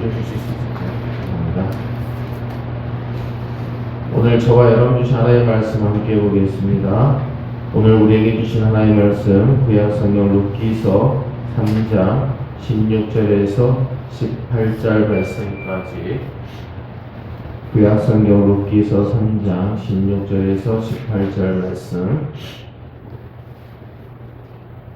읽어줄 수 있을까요? 감사합니다. 오늘 저와 여러분 주신 하나의 말씀 함께 보겠습니다. 오늘 우리에게 주신 하나의 말씀 구약 성경 룻기서 3장 16절에서 18절 말씀까지 구약 성경 룻기서 3장 16절에서 18절 말씀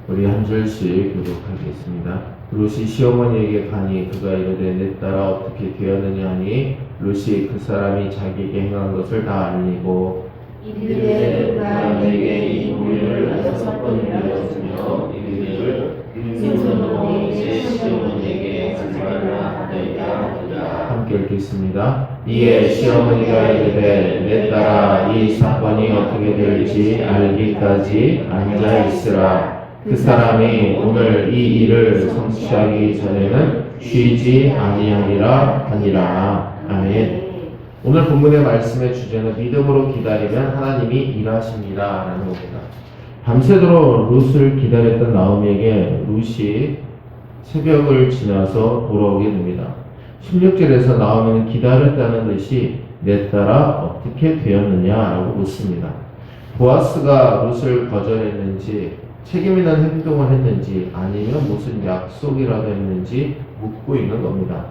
우리 한 절씩 교독하겠습니다. 루시 시어머니에게 가니 그가 이르되 내 딸아 어떻게 되었느냐 하니 루시 그 사람이 자기에게 행한 것을 다 알리고 이르되 그가 내게 이 무리를 여섯 번 일렀으며 이르기를 빈손으로 내 시어머니에게 하지 말라 하더이다 함께 읽겠습니다. 이에 시어머니가 이르되 내 딸아 이 사건이 어떻게 될지 알기까지 앉아 있으라. 그 사람이 오늘 이 일을 성취하기 전에는 쉬지 아니하리라 하니라. 아멘. 오늘 본문의 말씀의 주제는 믿음으로 기다리면 하나님이 일하십니다 라는 겁니다. 밤새도록 룻을 기다렸던 나오미에게 룻이 새벽을 지나서 돌아오게 됩니다. 16절에서 나오미는 기다렸다는 듯이 내 딸아 어떻게 되었느냐라고 묻습니다. 보아스가 룻을 거절했는지 책임 있는 행동을 했는지 아니면 무슨 약속이라도 했는지 묻고 있는 겁니다.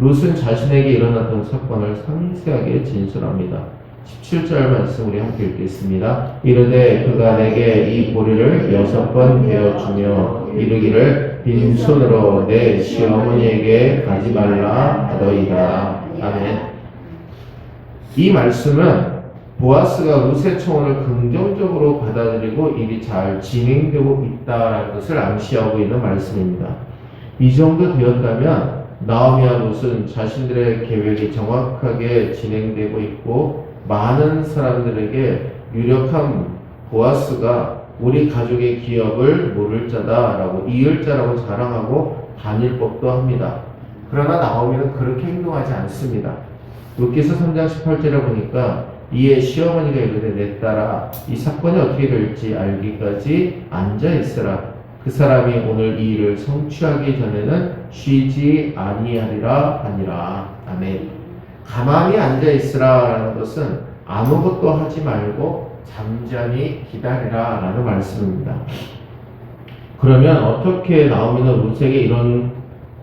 룻은 자신에게 일어났던 사건을 상세하게 진술합니다. 17절 말씀 우리 함께 읽겠습니다. 이르되 그가 내게 이 보리를 여섯 번 베어주며 이르기를 빈손으로 내 시어머니에게 가지 말라 하더이다. 아멘. 이 말씀은 보아스가 룻의 청원을 긍정적으로 받아들이고 일이 잘 진행되고 있다라는 것을 암시하고 있는 말씀입니다. 이 정도 되었다면 나오미와 룻은 자신들의 계획이 정확하게 진행되고 있고 많은 사람들에게 유력한 보아스가 우리 가족의 기업을 모를 자다라고 이을 자라고 자랑하고 다닐 법도 합니다. 그러나 나오미는 그렇게 행동하지 않습니다. 룻기서 3장 18절에 보니까 이에 시어머니가 이르되 내 딸아 이 사건이 어떻게 될지 알기까지 앉아 있으라 그 사람이 오늘 이 일을 성취하기 전에는 쉬지 아니하리라 하니라 아멘 가만히 앉아 있으라라는 것은 아무것도 하지 말고 잠잠히 기다리라라는 말씀입니다. 그러면 어떻게 나오면 룻에게 이런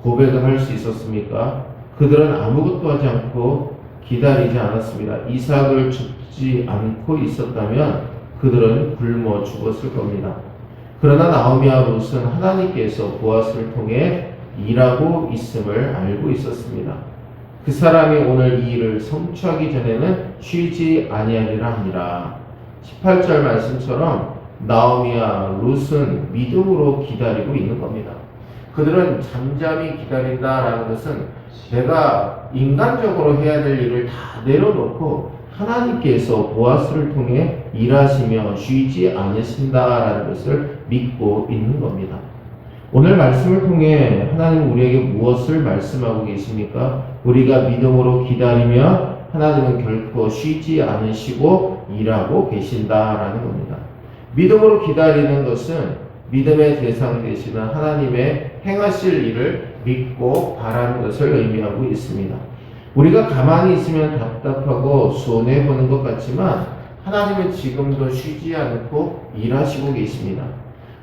고백을 할 수 있었습니까? 그들은 아무것도 하지 않고 기다리지 않았습니다. 이삭을 죽지 않고 있었다면 그들은 굶어 죽었을 겁니다. 그러나 나오미와 룻은 하나님께서 보아스를 통해 일하고 있음을 알고 있었습니다. 그 사람이 오늘 이 일을 성취하기 전에는 쉬지 아니하리라 하니라. 18절 말씀처럼 나오미와 룻은 믿음으로 기다리고 있는 겁니다. 그들은 잠잠히 기다린다라는 것은 내가 인간적으로 해야 될 일을 다 내려놓고 하나님께서 보아스를 통해 일하시며 쉬지 않으신다라는 것을 믿고 있는 겁니다. 오늘 말씀을 통해 하나님은 우리에게 무엇을 말씀하고 계십니까? 우리가 믿음으로 기다리면 하나님은 결코 쉬지 않으시고 일하고 계신다라는 겁니다. 믿음으로 기다리는 것은 믿음의 대상 되시는 하나님의 행하실 일을 믿고 바라는 것을 의미하고 있습니다. 우리가 가만히 있으면 답답하고 손해보는 것 같지만 하나님은 지금도 쉬지 않고 일하시고 계십니다.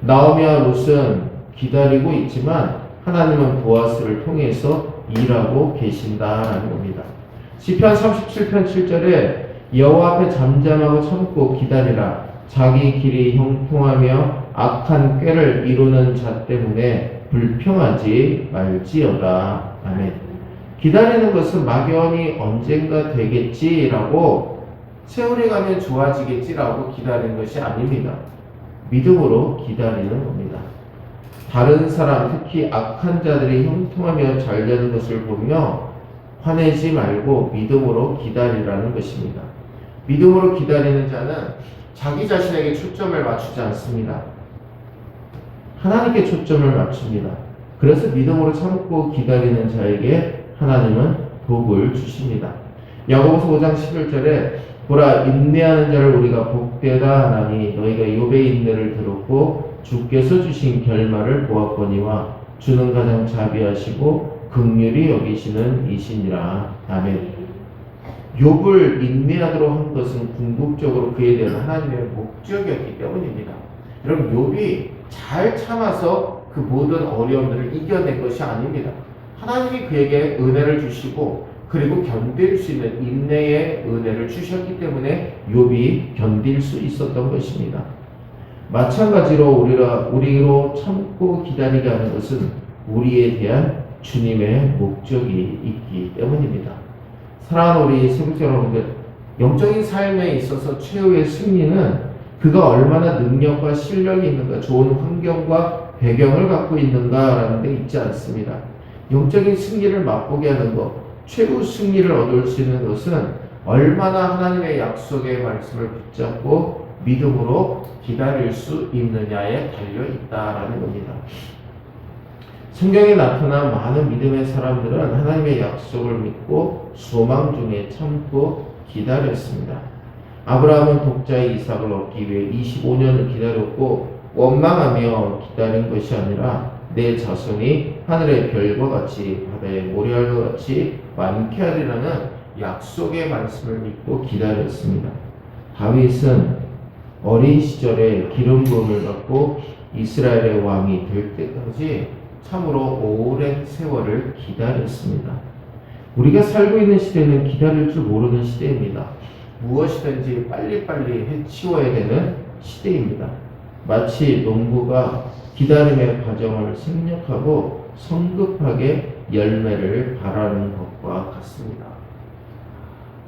나오미와 롯은 기다리고 있지만 하나님은 보아스를 통해서 일하고 계신다라는 겁니다. 시편 37편 7절에 여호와 앞에 잠잠하고 참고 기다리라 자기 길이 형통하며 악한 꾀를 이루는 자 때문에 불평하지 말지어다. 아멘. 기다리는 것은 막연히 언젠가 되겠지라고 세월이 가면 좋아지겠지라고 기다리는 것이 아닙니다. 믿음으로 기다리는 겁니다. 다른 사람, 특히 악한 자들이 형통하며 잘 되는 것을 보며 화내지 말고 믿음으로 기다리라는 것입니다. 믿음으로 기다리는 자는 자기 자신에게 초점을 맞추지 않습니다. 하나님께 초점을 맞춥니다. 그래서 믿음으로 참고 기다리는 자에게 하나님은 복을 주십니다. 야고보서 5장 11절에 보라 인내하는 자를 우리가 복되다 하나니 너희가 욥의 인내를 들었고 주께서 주신 결말을 보았거니와 주는 가장 자비하시고 극률이 여기시는 이시니라. 아멘. 욥을 인내하도록 한 것은 궁극적으로 그에 대한 하나님의 목적이었기 때문입니다. 여러분 욥이 잘 참아서 그 모든 어려움들을 이겨낸 것이 아닙니다. 하나님이 그에게 은혜를 주시고 그리고 견딜 수 있는 인내의 은혜를 주셨기 때문에 욥이 견딜 수 있었던 것입니다. 마찬가지로 우리가 우리로 참고 기다리게 하는 것은 우리에 대한 주님의 목적이 있기 때문입니다. 사랑하는 우리 세국자 여러분들, 영적인 삶에 있어서 최후의 승리는 그가 얼마나 능력과 실력이 있는가, 좋은 환경과 배경을 갖고 있는가라는 데 있지 않습니다. 영적인 승리를 맛보게 하는 것, 최후 승리를 얻을 수 있는 것은 얼마나 하나님의 약속의 말씀을 붙잡고 믿음으로 기다릴 수 있느냐에 달려 있다라는 겁니다. 성경에 나타난 많은 믿음의 사람들은 하나님의 약속을 믿고 소망 중에 참고 기다렸습니다. 아브라함은 독자의 이삭을 얻기 위해 25년을 기다렸고 원망하며 기다린 것이 아니라 내 자손이 하늘의 별과 같이 바다의 모래알과 같이 많게 하리라는 약속의 말씀을 믿고 기다렸습니다. 다윗은 어린 시절에 기름 부음을 받고 이스라엘의 왕이 될 때까지 참으로 오랜 세월을 기다렸습니다. 우리가 살고 있는 시대는 기다릴 줄 모르는 시대입니다. 무엇이든지 빨리빨리 해치워야 되는 시대입니다. 마치 농부가 기다림의 과정을 생략하고 성급하게 열매를 바라는 것과 같습니다.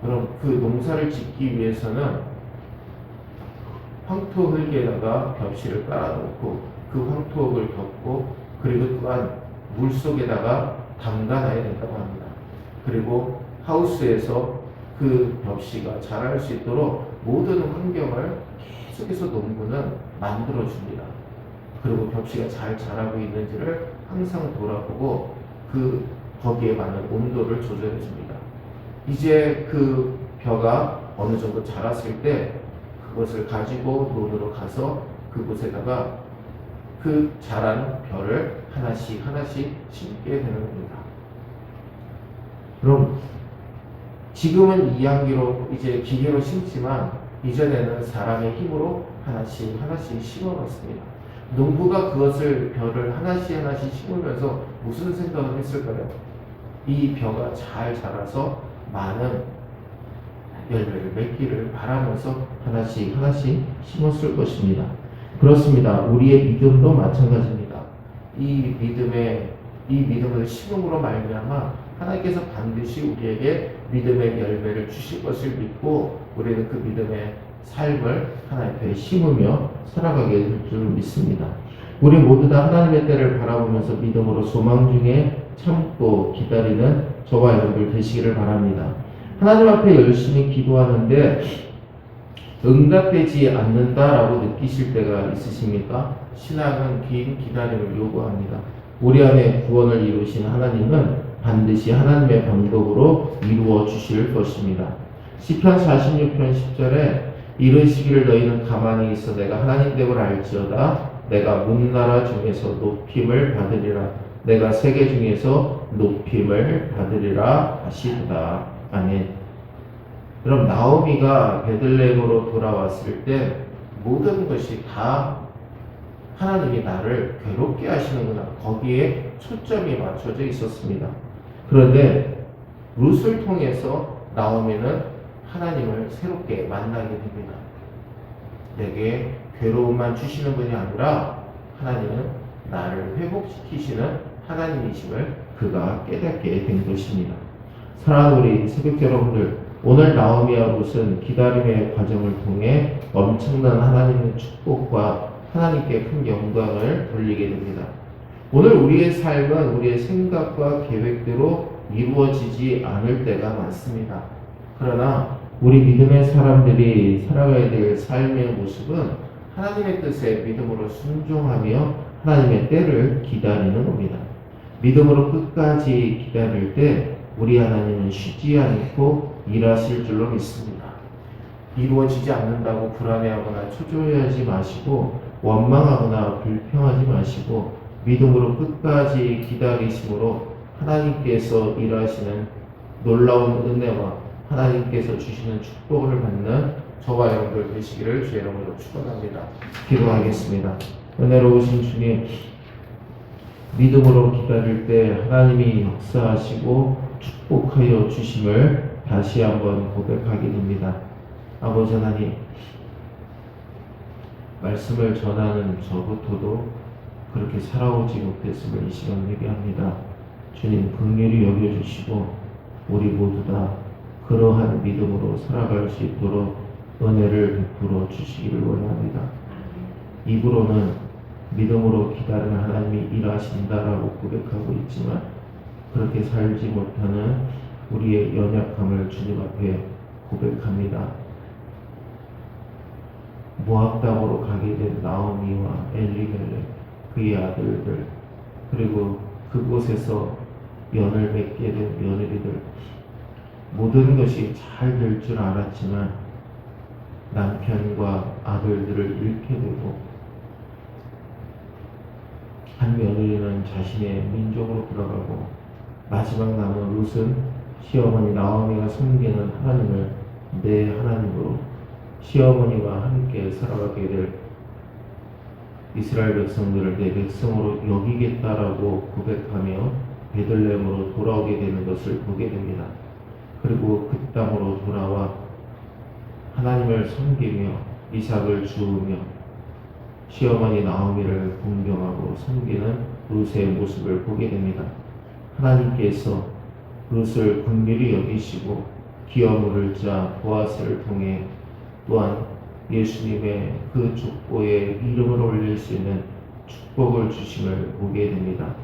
그럼 그 농사를 짓기 위해서는 황토 흙에다가 벽실을 깔아놓고 그 황토 흙을 덮고 그리고 또한 물 속에다가 담가놔야 된다고 합니다. 그리고 하우스에서 그 벽시가 자랄 수 있도록 모든 환경을 계속해서 농부는 만들어줍니다. 그리고 벽시가 잘 자라고 있는지를 항상 돌아보고 그 거기에 맞는 온도를 조절해 줍니다. 이제 그 벼가 어느 정도 자랐을 때 그것을 가지고 논으로 가서 그곳에다가 그 자란 벼를 하나씩 하나씩 심게 되는 겁니다. 그럼 지금은 이양기로 이제 기계로 심지만 이전에는 사람의 힘으로 하나씩 하나씩 심어갔습니다. 농부가 그것을 벼를 하나씩 하나씩 심으면서 무슨 생각을 했을까요? 이 벼가 잘 자라서 많은 열매를 맺기를 바라면서 하나씩 하나씩 심었을 것입니다. 그렇습니다. 우리의 믿음도 마찬가지입니다. 이 믿음의 이 믿음을 심음으로 말미암아 하나님께서 반드시 우리에게 믿음의 열매를 주실 것을 믿고 우리는 그 믿음의 삶을 하나님 앞에 심으며 살아가게 될 줄 믿습니다. 우리 모두 다 하나님의 때를 바라보면서 믿음으로 소망 중에 참고 기다리는 저와 여러분들 되시기를 바랍니다. 하나님 앞에 열심히 기도하는데 응답되지 않는다라고 느끼실 때가 있으십니까? 신앙은 긴 기다림을 요구합니다. 우리 안에 구원을 이루신 하나님은 반드시 하나님의 방법으로 이루어 주실 것입니다. 시편 46편 10절에 이르시기를 너희는 가만히 있어 내가 하나님 됨을 알지어다 내가 문나라 중에서 높임을 받으리라 내가 세계 중에서 높임을 받으리라 하시도다 아멘. 그럼 나오미가 베들레헴으로 돌아왔을 때 모든 것이 다 하나님이 나를 괴롭게 하시는구나. 거기에 초점이 맞춰져 있었습니다. 그런데 룻을 통해서 나오미는 하나님을 새롭게 만나게 됩니다. 내게 괴로움만 주시는 분이 아니라 하나님은 나를 회복시키시는 하나님이심을 그가 깨닫게 된 것입니다. 사랑하는 우리 새벽 여러분들, 오늘 나오미와 룻은 기다림의 과정을 통해 엄청난 하나님의 축복과 하나님께 큰 영광을 돌리게 됩니다. 오늘 우리의 삶은 우리의 생각과 계획대로 이루어지지 않을 때가 많습니다. 그러나 우리 믿음의 사람들이 살아가야 될 삶의 모습은 하나님의 뜻에 믿음으로 순종하며 하나님의 때를 기다리는 겁니다. 믿음으로 끝까지 기다릴 때 우리 하나님은 쉬지 않고 일하실 줄로 믿습니다. 이루어지지 않는다고 불안해하거나 초조해하지 마시고 원망하거나 불평하지 마시고 믿음으로 끝까지 기다리심으로 하나님께서 일하시는 놀라운 은혜와 하나님께서 주시는 축복을 받는 저와 여러분들 되시기를 주의 이름으로 축원합니다. 기도하겠습니다. 은혜로우신 주님, 믿음으로 기다릴 때 하나님이 역사하시고 축복하여 주심을 다시 한번 고백하게 됩니다. 아버지 하나님, 말씀을 전하는 저부터도 그렇게 살아오지 못했음을 이 시간 회개합니다. 주님 긍휼히 여겨주시고 우리 모두 다 그러한 믿음으로 살아갈 수 있도록 은혜를 베풀어 주시기를 원합니다. 입으로는 믿음으로 기다리는 하나님이 일하신다라고 고백하고 있지만 그렇게 살지 못하는 우리의 연약함을 주님 앞에 고백합니다. 모압 땅으로 가게 된 나오미와 엘리멜렉 그의 아들들 그리고 그곳에서 연을 맺게 된 며느리들. 모든 것이 잘 될 줄 알았지만 남편과 아들들을 잃게 되고 한 며느리는 자신의 민족으로 돌아가고 마지막 남은 룻은 시어머니 나오미가 섬기는 하나님을 내 하나님으로 시어머니와 함께 살아가게 될 이스라엘 백성들을 내 백성으로 여기겠다라고 고백하며 베들레헴으로 돌아오게 되는 것을 보게 됩니다. 그리고 그 땅으로 돌아와 하나님을 섬기며 이삭을 주우며 시어머니 나오미를 공경하고 섬기는 룻의 모습을 보게 됩니다. 하나님께서 룻을 긍휼히 여기시고 기어물을 자 보아스를 통해 또한 예수님의 그 족보에 이름을 올릴 수 있는 축복을 주심을 보게 됩니다.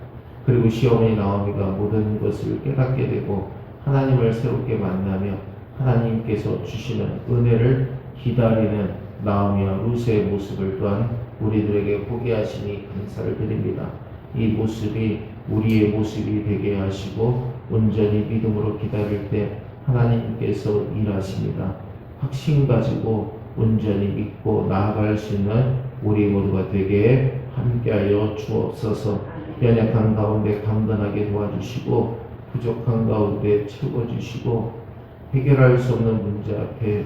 그리고 시어머니 나오미가 모든 것을 깨닫게 되고 하나님을 새롭게 만나며 하나님께서 주시는 은혜를 기다리는 나오미와 룻의 모습을 또한 우리들에게 보게 하시니 감사를 드립니다. 이 모습이 우리의 모습이 되게 하시고 온전히 믿음으로 기다릴 때 하나님께서 일하십니다. 확신 가지고 온전히 믿고 나아갈 수 있는 우리 모두가 되게 함께하여 주옵소서. 연약한 가운데 강건하게 도와주시고 부족한 가운데 채워주시고 해결할 수 없는 문제 앞에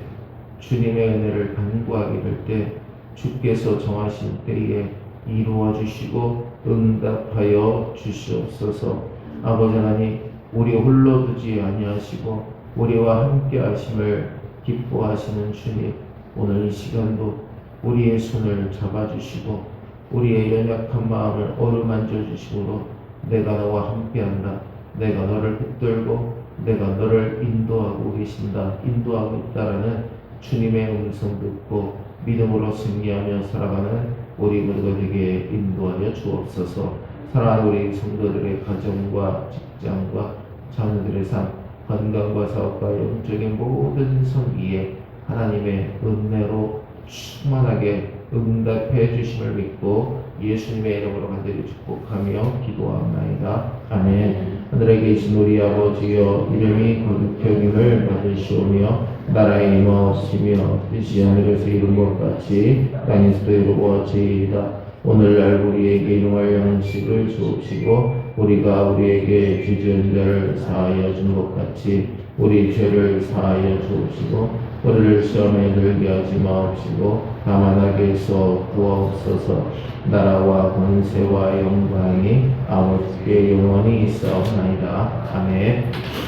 주님의 은혜를 간구하게 될 때 주께서 정하신 때에 이루어 주시고 응답하여 주시옵소서. 아버지 하나님 우리 홀로 두지 아니하시고 우리와 함께 하심을 기뻐하시는 주님 오늘 이 시간도 우리의 손을 잡아주시고 우리의 연약한 마음을 어루만져 주심으로 내가 너와 함께한다. 내가 너를 붙들고 내가 너를 인도하고 계신다. 인도하고 있다라는 주님의 음성 듣고 믿음으로 승리하며 살아가는 우리 모두가 되게 인도하여 주옵소서. 사랑하는 우리 성도들의 가정과 직장과 자녀들의 삶, 건강과 사업과 영적인 모든 성기에 하나님의 은혜로 충만하게 응답해 주심을 믿고 예수님의 이름으로 간절히 축복하며 기도하옵나이다. 아멘. 하늘에 계신 우리 아버지여 이름이 거룩히 여김을 받으시오며 나라의 임하시며 뜻이 하늘에서 이룬 것 같이 땅에서도 이루어지이다. 오늘날 우리에게 일용할 양식을 주옵시고 우리가 우리에게 죄지은 자를 사하여 준 것 같이 우리 죄를 사하여 주옵시고 우리를 시험에 들게 하지 마옵시고 다만 악에서 구하옵소서. 나라와 권세와 영광이 아버지께 영원히 있사옵나이다. 아멘